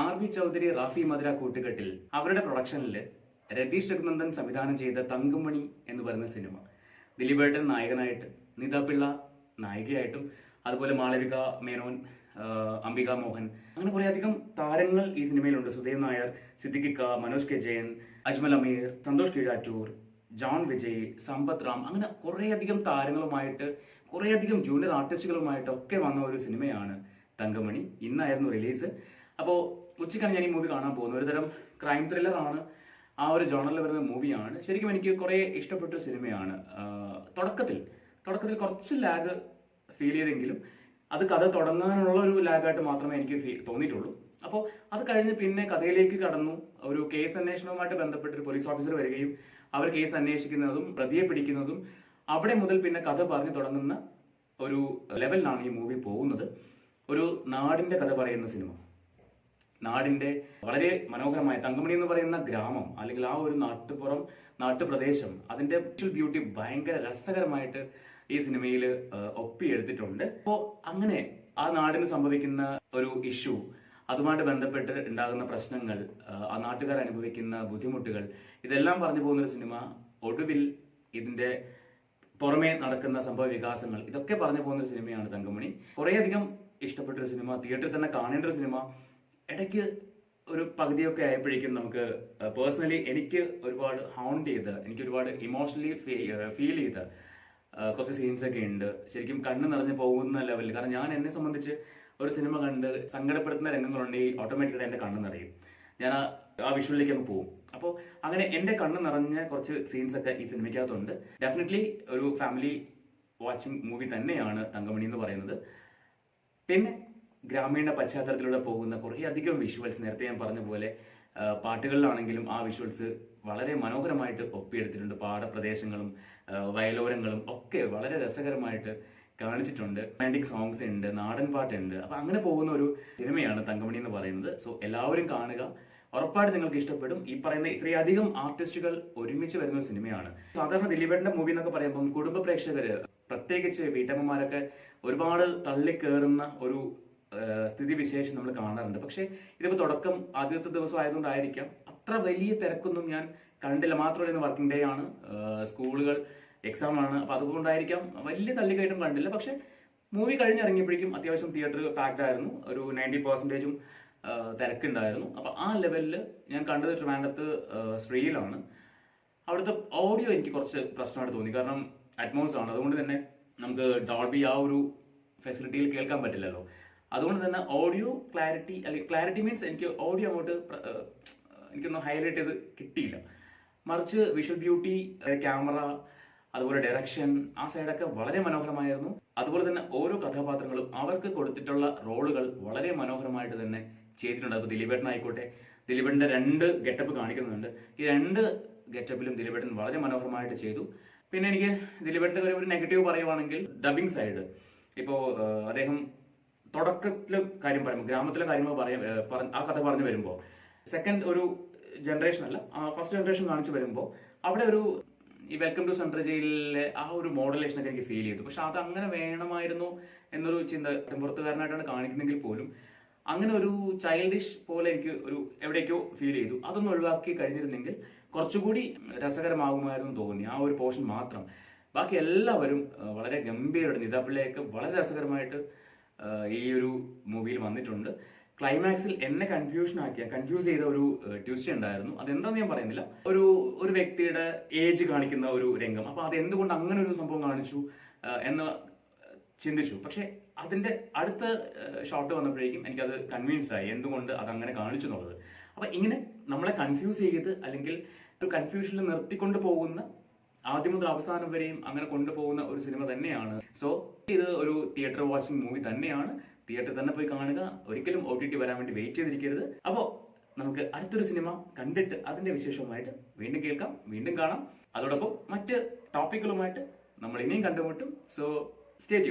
R B Chaudhary Rafi മധുര കൂട്ടുകെട്ടിൽ അവരുടെ പ്രൊഡക്ഷനിൽ രതീഷ് രഘുനന്ദൻ സംവിധാനം ചെയ്ത തങ്കമണി എന്ന് പറയുന്ന സിനിമ. ദിലീപേട്ടൻ നായകനായിട്ട് നിത പിള്ള നായികയായിട്ടും അതുപോലെ മാളവിക മേനോൻ അംബിക മോഹൻ. അങ്ങനെ കുറേയധികം താരങ്ങൾ ഈ സിനിമയിലുണ്ട്. സുധീർ നായർ സിദ്ദിഖിക്ക മനോജ് കെ ജയൻ അജ്മൽ അമീർ സന്തോഷ് കീഴാറ്റൂർ ജോൺ വിജയ് സമ്പത് റാം. അങ്ങനെ കുറേയധികം താരങ്ങളുമായിട്ട് കുറേയധികം ജൂനിയർ ആർട്ടിസ്റ്റുകളുമായിട്ടൊക്കെ വന്ന ഒരു സിനിമയാണ് തങ്കമണി. ഇന്നായിരുന്നു റിലീസ് അപ്പോൾ ഉച്ചയ്ക്കാണ് ഞാൻ ഈ മൂവി കാണാൻ പോകുന്നത്. ഒരുതരം ക്രൈം ത്രില്ലറാണ് ആ ഒരു ജോണറിൽ വരുന്ന മൂവിയാണ് ശരിക്കും എനിക്ക് കുറേ ഇഷ്ടപ്പെട്ട സിനിമയാണ് തുടക്കത്തിൽ തുടക്കത്തിൽ കുറച്ച് ലാഗ് ഫീൽ ചെയ്തെങ്കിലും അത് കഥ തുടങ്ങാനുള്ള ഒരു ലാഗായിട്ട് മാത്രമേ എനിക്ക് തോന്നിയിട്ടുള്ളൂ. അപ്പോൾ അത് കഴിഞ്ഞ് പിന്നെ കഥയിലേക്ക് കടന്നു. ഒരു കേസ് അന്വേഷണവുമായിട്ട് ബന്ധപ്പെട്ട് ഒരു പോലീസ് ഓഫീസർ വരികയും അവർ കേസ് അന്വേഷിക്കുന്നതും പ്രതിയെ പിടിക്കുന്നതും അവിടെ മുതൽ പിന്നെ കഥ പറഞ്ഞു തുടങ്ങുന്ന ഒരു ലെവലിലാണ് ഈ മൂവി പോകുന്നത്. ഒരു നാടിന്റെ കഥ പറയുന്ന സിനിമ നാടിന്റെ വളരെ മനോഹരമായ തങ്കമണി എന്ന് പറയുന്ന ഗ്രാമം അല്ലെങ്കിൽ ആ ഒരു നാട്ടുപുറം നാട്ടുപ്രദേശം അതിന്റെ ബ്യൂട്ടി ഭയങ്കര രസകരമായിട്ട് ഈ സിനിമയിൽ ഒപ്പിയെടുത്തിട്ടുണ്ട്. അപ്പോൾ അങ്ങനെ ആ നാടിന് സംഭവിക്കുന്ന ഒരു ഇഷ്യൂ അതുമായിട്ട് ബന്ധപ്പെട്ട് ഉണ്ടാകുന്ന പ്രശ്നങ്ങൾ ആ, നാട്ടുകാർ അനുഭവിക്കുന്ന ബുദ്ധിമുട്ടുകൾ ഇതെല്ലാം പറഞ്ഞു പോകുന്ന ഒരു സിനിമ ഒടുവിൽ ഇതിന്റെ പുറമേ നടക്കുന്ന സംഭവ വികാസങ്ങൾ ഇതൊക്കെ പറഞ്ഞു പോകുന്ന ഒരു സിനിമയാണ് തങ്കമണി. കുറേയധികം ഇഷ്ടപ്പെട്ട ഒരു സിനിമ തിയേറ്ററിൽ തന്നെ കാണേണ്ട ഒരു സിനിമ ഇടയ്ക്ക് ഒരു പകുതിയൊക്കെ ആയപ്പോഴേക്കും നമുക്ക് പേഴ്സണലി എനിക്ക് ഒരുപാട് ഹൗണ്ട് ചെയ്ത് എനിക്ക് ഒരുപാട് ഇമോഷണലി ഫീൽ ചെയ്ത കുറച്ച് സീൻസ് ഒക്കെ ഉണ്ട്. ശരിക്കും കണ്ണ് നിറഞ്ഞു പോകുന്ന ലെവലിൽ കാരണം ഞാൻ എന്നെ സംബന്ധിച്ച് ഒരു സിനിമ കണ്ട് സങ്കടപ്പെടുത്തുന്ന രംഗങ്ങളുണ്ടെങ്കിൽ ഓട്ടോമാറ്റിക്കായിട്ട് എന്റെ കണ്ണ് നിറയും. ഞാൻ ആ വിഷ്വലിലേക്ക് അങ്ങ് പോകും. അപ്പോൾ അങ്ങനെ എന്റെ കണ്ണ് നിറഞ്ഞ കുറച്ച് സീൻസ് ഒക്കെ ഈ സിനിമയ്ക്കകത്തുണ്ട് ഡെഫിനറ്റ്ലി ഒരു ഫാമിലി വാച്ചിങ് മൂവി തന്നെയാണ് തങ്കമണി എന്ന് പറയുന്നത്. പിന്നെ ഗ്രാമീണ പശ്ചാത്തലത്തിലൂടെ പോകുന്ന കുറേ അധികം വിഷ്വൽസ് നേരത്തെ ഞാൻ പറഞ്ഞ പോലെ പാട്ടുകളിലാണെങ്കിലും ആ വിഷ്വൽസ് വളരെ മനോഹരമായിട്ട് ഒപ്പിയെടുത്തിട്ടുണ്ട്. പാടപ്രദേശങ്ങളും വയലോരങ്ങളും ഒക്കെ വളരെ രസകരമായിട്ട് കാണിച്ചിട്ടുണ്ട്. റൊമാന്റിക് സോങ്സ് ഉണ്ട് നാടൻ പാട്ടുണ്ട്. അപ്പം അങ്ങനെ പോകുന്ന ഒരു സിനിമയാണ് തങ്കമണി എന്ന് പറയുന്നത്. സോ എല്ലാവരും കാണുക. ഉറപ്പായിട്ട് നിങ്ങൾക്ക് ഇഷ്ടപ്പെടും. ഈ പറയുന്ന ഇത്രയധികം ആർട്ടിസ്റ്റുകൾ ഒരുമിച്ച് വരുന്ന ഒരു സിനിമയാണ്. സാധാരണ ദിലീപേട്ടന്റെ മൂവി എന്നൊക്കെ പറയുമ്പം കുടുംബ പ്രേക്ഷകർ പ്രത്യേകിച്ച് വീട്ടമ്മമാരൊക്കെ ഒരുപാട് തള്ളിക്കേറുന്ന ഒരു സ്ഥിതിവിശേഷം നമ്മൾ കാണാറുണ്ട്. പക്ഷേ ഇതിപ്പോൾ തുടക്കം ആദ്യത്തെ ദിവസം ആയതുകൊണ്ടായിരിക്കാം. അത്ര വലിയ തിരക്കൊന്നും ഞാൻ കണ്ടില്ല. മാത്രമല്ല ഇന്ന് വർക്കിംഗ് ഡേ ആണ്. സ്കൂളുകൾ എക്സാം ആണ്. അപ്പൊ അതുകൊണ്ടായിരിക്കാം വലിയ തള്ളിക്കയറ്റം കണ്ടില്ല. പക്ഷെ മൂവി കഴിഞ്ഞിറങ്ങിയപ്പോഴേക്കും അത്യാവശ്യം തിയേറ്റർ പാക്ഡ് ആയിരുന്നു. ഒരു നയന്റി പെർസെന്റേജും തിരക്കുണ്ടായിരുന്നു. അപ്പോൾ ആ ലെവലിൽ ഞാൻ കണ്ടത് ട്രിവാൻഡത്ത് ശ്രീയിലാണ് അവിടുത്തെ ഓഡിയോ എനിക്ക് കുറച്ച് പ്രശ്നമായിട്ട് തോന്നി. കാരണം അറ്റ്മോസ് ആണ്. അതുകൊണ്ട് തന്നെ നമുക്ക് ഡോൾബി ആ ഒരു ഫെസിലിറ്റിയിൽ കേൾക്കാൻ പറ്റില്ലല്ലോ. അതുകൊണ്ട് തന്നെ ഓഡിയോ ക്ലാരിറ്റി അല്ലെങ്കിൽ ക്ലാരിറ്റി മീൻസ് എനിക്ക് ഓഡിയോ അങ്ങോട്ട് എനിക്കൊന്നും ഹൈലൈറ്റ് ചെയ്ത് കിട്ടിയില്ല. മറിച്ച് വിഷ്വൽ ബ്യൂട്ടി ക്യാമറ അതുപോലെ ഡയറക്ഷൻ ആ സൈഡൊക്കെ വളരെ മനോഹരമായിരുന്നു. അതുപോലെ തന്നെ ഓരോ കഥാപാത്രങ്ങളും അവർക്ക് കൊടുത്തിട്ടുള്ള റോളുകൾ വളരെ മനോഹരമായിട്ട് തന്നെ ചെയ്തിട്ടുണ്ട്. അപ്പോൾ ദിലീപേട്ടനായിക്കോട്ടെ ദിലീപേട്ടന്റെ രണ്ട് ഗെറ്റപ്പ് കാണിക്കുന്നുണ്ട്. ഈ രണ്ട് ഗെറ്റപ്പിലും ദിലീപേട്ടൻ വളരെ മനോഹരമായിട്ട് ചെയ്തു. പിന്നെ എനിക്ക് ദിലീപേട്ടന്റെ ഒരു- നെഗറ്റീവ് പറയുവാണെങ്കിൽ ഡബിങ് സൈഡ് ഇപ്പോൾ അദ്ദേഹം തുടക്കത്തിലെ കാര്യം പറയുമ്പോൾ ഗ്രാമത്തിലെ കാര്യങ്ങൾ പറയാം ആ കഥ പറഞ്ഞു വരുമ്പോൾ. സെക്കൻഡ് ഒരു ജനറേഷൻ അല്ല ഫസ്റ്റ് ജനറേഷൻ കാണിച്ചു വരുമ്പോൾ അവിടെ ഒരു ഈ വെൽക്കം ടു സെൻട്രൽ ജയിലിലെ ആ ഒരു മോഡലേഷൻ ഒക്കെ എനിക്ക് ഫീൽ ചെയ്തു. പക്ഷെ അത് അങ്ങനെ വേണമായിരുന്നു എന്നൊരു ചിന്ത പുറത്തുകാരനായിട്ടാണ് കാണിക്കുന്നെങ്കിൽ പോലും അങ്ങനെ ഒരു ചൈൽഡിഷ് പോലെ എനിക്ക് ഒരു എവിടേക്കോ ഫീൽ ചെയ്തു. അതൊന്നും ഒഴിവാക്കി കഴിഞ്ഞിരുന്നെങ്കിൽ കുറച്ചുകൂടി രസകരമാകുമായിരുന്നു തോന്നി ആ ഒരു പോർഷൻ മാത്രം. ബാക്കി എല്ലാവരും വളരെ ഗംഭീരമായിട്ട് നിതാപിള്ളയൊക്കെ വളരെ രസകരമായിട്ട് ഈ ഒരു മൂവിയിൽ വന്നിട്ടുണ്ട്. ക്ലൈമാക്സിൽ എന്നെ കൺഫ്യൂഷൻ ആക്കിയ കൺഫ്യൂസ് ചെയ്ത ഒരു ട്വിസ്റ്റ് ഉണ്ടായിരുന്നു. അതെന്താന്ന് ഞാൻ പറയുന്നില്ല. ഒരു ഒരു വ്യക്തിയുടെ ഏജ് കാണിക്കുന്ന ഒരു രംഗം. അപ്പൊ അത് എന്തുകൊണ്ട് അങ്ങനെ ഒരു സംഭവം കാണിച്ചു എന്ന് ചിന്തിച്ചു. പക്ഷെ അതിന്റെ അടുത്ത ഷോട്ട് വന്നപ്പോഴേക്കും എനിക്കത് കൺവിൻസ് ആയി. എന്തുകൊണ്ട് അത് അങ്ങനെ കാണിച്ചു എന്നുള്ളത്. അപ്പൊ ഇങ്ങനെ നമ്മളെ കൺഫ്യൂസ് ചെയ്ത് അല്ലെങ്കിൽ ഒരു കൺഫ്യൂഷനിൽ നിർത്തിക്കൊണ്ട് പോകുന്ന ആദ്യം മുതൽ അവസാനം വരെയും അങ്ങനെ കൊണ്ടുപോകുന്ന ഒരു സിനിമ തന്നെയാണ്. സോ ഇത് ഒരു തിയേറ്റർ വാച്ചിങ് മൂവി തന്നെയാണ്. തിയേറ്ററിൽ തന്നെ പോയി കാണുക. ഒരിക്കലും ഒ ടി ടി വരാൻ വേണ്ടി വെയിറ്റ് ചെയ്തിരിക്കരുത്. അപ്പോൾ നമുക്ക് അടുത്തൊരു സിനിമ കണ്ടിട്ട് അതിന്റെ വിശേഷവുമായിട്ട് വീണ്ടും കേൾക്കാം. വീണ്ടും കാണാം. അതോടൊപ്പം മറ്റ് ടോപ്പിക്കുകളുമായിട്ട് നമ്മൾ ഇനിയും കണ്ടുമുട്ടും. So stay